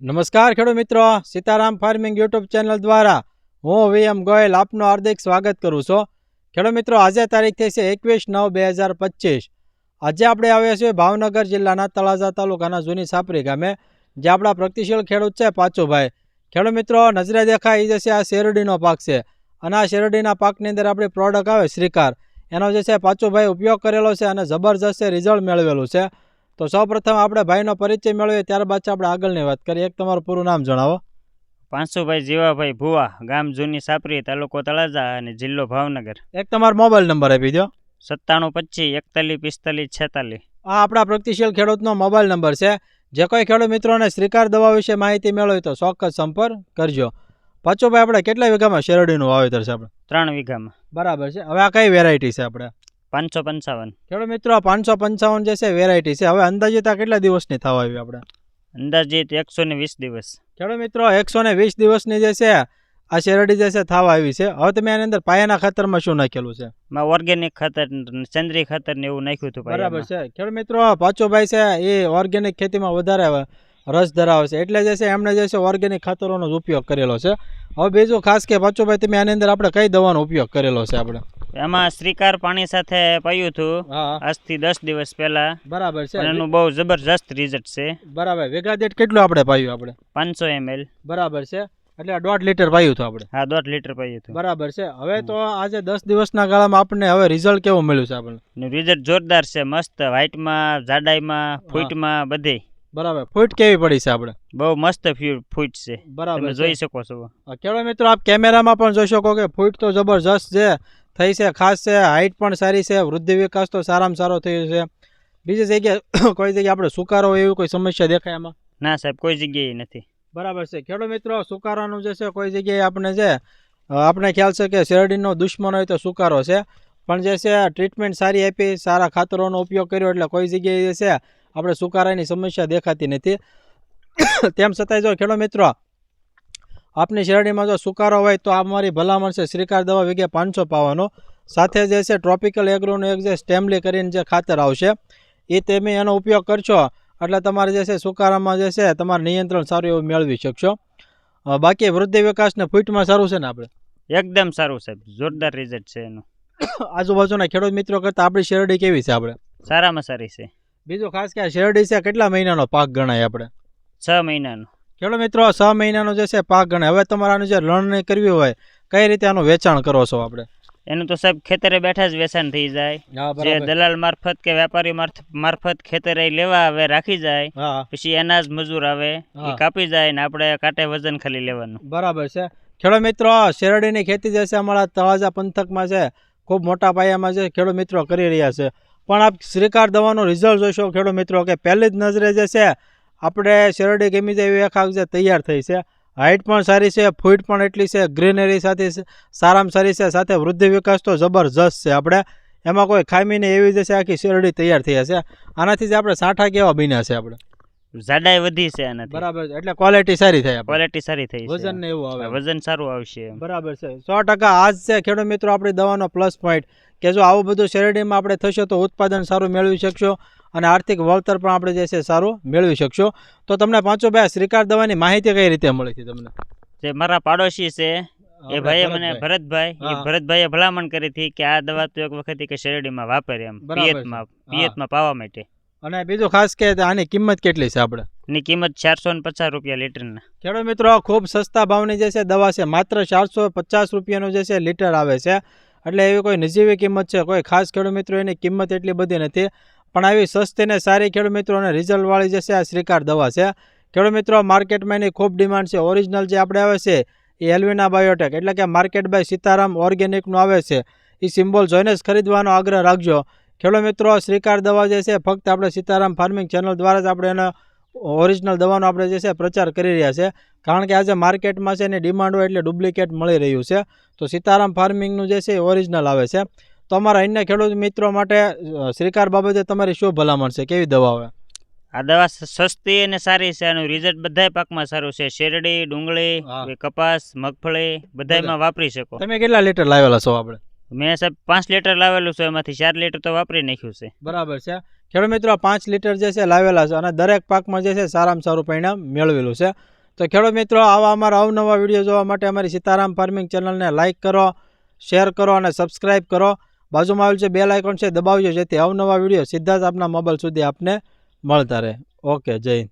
નમસ્કાર ખેડૂત મિત્રો. સીતારામ ફાર્મિંગ યુટ્યુબ ચેનલ દ્વારા હું વીએમ ગોયલ આપનું હાર્દિક સ્વાગત કરું છું. ખેડૂત મિત્રો, આજે તારીખ થઈ છે એકવીસ નવ બે હજાર પચીસ. આજે આપણે આવ્યા છીએ ભાવનગર જિલ્લાના તળાજા તાલુકાના જૂની સાપરી ગામે, જે આપણા પ્રગતિશીલ ખેડૂત છે પાચુભાઈ ખેડૂત મિત્રો, નજરે દેખાય એ જે આ શેરડીનો પાક છે. અને આ શેરડીના પાકની અંદર આપણી પ્રોડક્ટ આવે શ્રીકાર. એનો જે છે પાચુભાઈ ઉપયોગ કરેલો છે અને જબરજસ્ત રિઝલ્ટ મેળવેલું છે. તો સૌપ્રથમ આપણે ભાઈનો પરિચય મેળવીએ ત્યારબાદ આપણે આગળની વાત કરીએ. એક તમારું પૂરું નામ જણાવો. પાંચસોભાઈ જીવાભાઈ ભુવા ગામ જૂની સાપરી તાલુકો તળાજા અને જિલ્લો ભાવનગર. એક તમારો મોબાઈલ નંબર આપી દો સત્તાણું પચીસ એકતાલીસ પિસ્તાલીસ છેતાલીસ. આ આપણા પ્રગતિશીલ ખેડૂતનો મોબાઈલ નંબર છે. જે કોઈ ખેડૂત મિત્રોને શ્રીકાર દવા વિશે માહિતી મેળવી તો ચોક્કસ સંપર્ક કરજો. પાછુભાઈ આપણે કેટલા વીઘામાં શેરડીનું વાવેતર છે આપણે? ત્રણ વીઘામાં. બરાબર છે. હવે આ કઈ વેરાયટી છે આપણે? પાંચસો પંચાવન. ખેડૂત મિત્રો પાંચસો પંચાવન જે છે વેરાયટી છે. હવે અંદાજિત આ કેટલા દિવસની થવા આવી આપણે? અંદાજિત એકસો ને વીસ દિવસ. ખેડૂત મિત્રો એકસો ને વીસ દિવસની જે છે આ શેરડી જે છે થવા આવી છે. હવે તમે આની અંદર પાયાના ખાતરમાં શું નાખેલું છે? મેં ઓર્ગેનિક ખાતર સેન્દ્રીય ખાતર ને એવું નાખ્યું હતું બરાબર છે. ખેડૂત મિત્રો પાચોભાઈ છે એ ઓર્ગેનિક ખેતીમાં વધારે રસ ધરાવે છે. એટલે જે છે એમણે જે છે ઓર્ગેનિક ખાતરોનો જ ઉપયોગ કરેલો છે. હવે બીજું ખાસ કે પાછો ભાઈ તમે આની અંદર આપણે કઈ દવાનો ઉપયોગ કરેલો છે આપણે? એમાં શ્રીકાર પાણી સાથે પાયું હતું. આજથી દસ દિવસ પહેલા. બરાબર છે. એનું બહુ જબરજસ્ત રિઝલ્ટ છે. બરાબર. વેગા દેટ કેટલું આપણે પાયું આપણે? પાંચસો એમએલ બરાબર છે. એટલે દોઢ લીટર પાયું હતું આપણે. હા દોઢ લીટર પાયું હતું. બરાબર છે. હવે તો આજે દસ દિવસના ગાળામાં આપણને હવે રિઝલ્ટ કેવું મળ્યું છે આપણને? રિઝલ્ટ જોરદાર છે. મસ્ત વ્હાઇટમાં જાડાઈમાં ફૂટમાં બધે. બરાબર. ફૂટ કેવી પડી છે આપણે? બહુ મસ્ત ફૂટ છે. બરાબર જોઈ શકો છો. ખેડૂત મિત્રો આપ કેમેરામાં પણ જોઈ શકો કે ફૂટ તો જબરજસ્ત છે. થઈ છે ખાસ છે હાઇટ પણ સારી છે વૃદ્ધિ વિકાસ તો સારામાં સારો થયો છે. બીજી જગ્યાએ કોઈ જગ્યાએ આપણે સુકારો એવી કોઈ સમસ્યા દેખાય એમાં ના સાહેબ કોઈ જગ્યાએ નથી. બરાબર છે. ખેડૂત મિત્રો સુકારાનું જે છે કોઈ જગ્યાએ આપણે જે આપણે ખ્યાલ છે કે શેરડીનો દુશ્મન હોય તો સુકારો છે. પણ જે છે ટ્રીટમેન્ટ સારી આપી સારા ખાતરોનો ઉપયોગ કર્યો એટલે કોઈ જગ્યાએ જે છે આપણે સુકારાની સમસ્યા દેખાતી નથી. તેમ છતાંય જો ખેડૂત મિત્રો આપની શેરડીમાં જો સુકારો હોય તો આ મારી ભલામણ છે શ્રીકાર દવા વીઘે પાંચસો પાવાનો. સાથે જે છે ટ્રોપિકલ એગ્રોનું એક જે સ્ટેમલી કરીને જે ખાતર આવશે. એ તમે એનો ઉપયોગ કરશો. એટલે તમારે જે છે સુકારામાં જે છે તમારે નિયંત્રણ સારું એવું મેળવી શકશો. બાકી વૃદ્ધિ વિકાસને ફૂટમાં સારું છે ને આપણે? એકદમ સારું સાહેબ. જોરદાર રિઝલ્ટ છે એનું. આજુબાજુના ખેડૂત મિત્રો કરતાં આપણી શેરડી કેવી છે આપણે? સારામાં સારી છે. બીજું ખાસ કે શેરડી છે કેટલા મહિનાનો પાક ગણાય આપણે? છ મહિનાનું. ખેડૂત મિત્રો છ મહિનાનો જે છે પાક ગણે. હવે તમારે આનું જે લણણી કરવી હોય કઈ રીતે આનું વેચાણ કરો છો આપણે? એનું તો સાહેબ ખેતરે બેઠા જ વેચાણ થઈ જાય. જે દલાલ મારફત કે વેપારી મારફત ખેતરે લેવા આવે રાખી જાય પછી એના જ મજૂર આવે એ કાપી જાય ને આપણે કાંટે વજન ખાલી લેવાનું. બરાબર છે. ખેડૂત મિત્રો શેરડીની ખેતી જે છે અમારા તળાજા પંથકમાં છે ખૂબ મોટા પાયામાં છે ખેડૂત મિત્રો કરી રહ્યા છે. પણ આપ શ્રીકાર દવાનું રિઝલ્ટ જોશો ખેડૂત મિત્રો કે પહેલી જ નજરે જે છે આપણે શેરડી ગમી જાય એવી આખા તૈયાર થઈ છે. હાઇટ પણ સારી છે ફૂટ પણ એટલી છે ગ્રીનરી સાથે સારામાં સારી છે સાથે વૃદ્ધિ વિકાસ તો જબરજસ્ત છે આપણે. એમાં કોઈ ખામી નહીં એવી જ છે આખી શેરડી તૈયાર થઈ છે આનાથી જ આપણે સાંઠા કેવા બન્યા છે આપણે. જાડાઈ વધી છે એનાથી બરાબર છે એટલે ક્વોલિટી સારી થાય ક્વોલિટી સારી થઈ વજન ને એવું આવે. વજન સારું આવશે બરાબર છે. સો ટકા આજ છે ખેડૂત મિત્રો આપણી દવાનો પ્લસ પોઈન્ટ કે જો આવું બધું શેરડીમાં આપણે થશે તો ઉત્પાદન સારું મેળવી શકશો અને આર્થિક વળતર પણ આપણે જે છે સારું મેળવી શકશો. તો તમને પાંચો ભાઈ શ્રીકાર દવાની માહિતી કઈ રીતે મળી હતી તમને? જે મારા પાડોશી છે એ ભાઈએ મને ભરતભાઈ. એ ભરતભાઈએ ભલામણ કરી હતી કે આ દવા તો એક વખત કે શેરડીમાં વાપરે એમ છે. પિયતમાં. પિયતમાં પાવા માટે. અને બીજું ખાસ કે આની કિંમત કેટલી છે આપણે? ની કિંમત ચારસો ને પચાસ રૂપિયા લીટરના. ખેડૂત મિત્રો ખૂબ સસ્તા ભાવની જે છે દવા છે માત્ર ચારસો પચાસ રૂપિયાનું જે છે લીટર આવે છે. એટલે એવી કોઈ નજીવી કિંમત છે? કોઈ ખાસ ખેડૂત મિત્રો એની કિંમત એટલી બધી નથી. પણ આવી સસ્તી ને સારી ખેડૂત મિત્રો અને રિઝલ્ટવાળી જે છે, આ શ્રીકાર દવા છે. ખેડૂત મિત્રો માર્કેટમાં એની ખૂબ ડિમાન્ડ છે. ઓરિજિનલ જે આપણે આવે છે, એ એલ્વિના બાયોટેક એટલે કે માર્કેટ બાય સીતારામ ઓર્ગેનિકનું આવે છે. એ સિમ્બોલ જોઈને જ ખરીદવાનો આગ્રહ રાખજો. ખેડૂત મિત્રો શ્રીકાર દવા જે છે, ફક્ત આપણે સીતારામ ફાર્મિંગ ચેનલ દ્વારા જ આપણે એનો ઓરિજિનલ દવાનો આપણે જે છે પ્રચાર કરી રહ્યા છે. કારણ કે આજે માર્કેટમાં છે એની ડિમાન્ડ હોય એટલે ડુપ્લિકેટ મળી રહ્યું છે. તો સીતારામ ફાર્મિંગનું જે છે એ ઓરિજિનલ આવે છે. તો અમારા અન્ય ખેડૂત મિત્રો માટે શ્રીકાર બાબતે તમારી શું ભલામણ છે? કેવી દવા આવે? આ દવા સસ્તી અને સારી છે. આનું રિઝલ્ટ બધાય પાકમાં સારું છે. શેરડી ડુંગળી કપાસ મગફળી બધાયમાં વાપરી શકો. તમે કેટલા લીટર લાવેલા છો આપણે? મેં સાહેબ પાંચ લીટર લાવેલું છે, એમાંથી ચાર લીટર તો વાપરી નાખ્યું છે. બરાબર છે. ખેડૂત મિત્રો પાંચ લીટર જે છે લાવેલા છે અને દરેક પાકમાં જે છે સારામાં સારું પરિણામ મેળવેલું છે. તો ખેડૂત મિત્રો, આવા અમારા અવનવા વીડિયો જોવા માટે અમારી સીતારામ ફાર્મિંગ ચેનલને લાઇક કરો, શેર કરો અને સબસ્ક્રાઇબ કરો. બાજુમાં આવેલ જે બેલ આઇકોન છે દબાવજો, જેથી અવનવા વીડિયો સીધા જ આપના મોબાઈલ સુધી આપને મળતા રહે. ઓકે, જય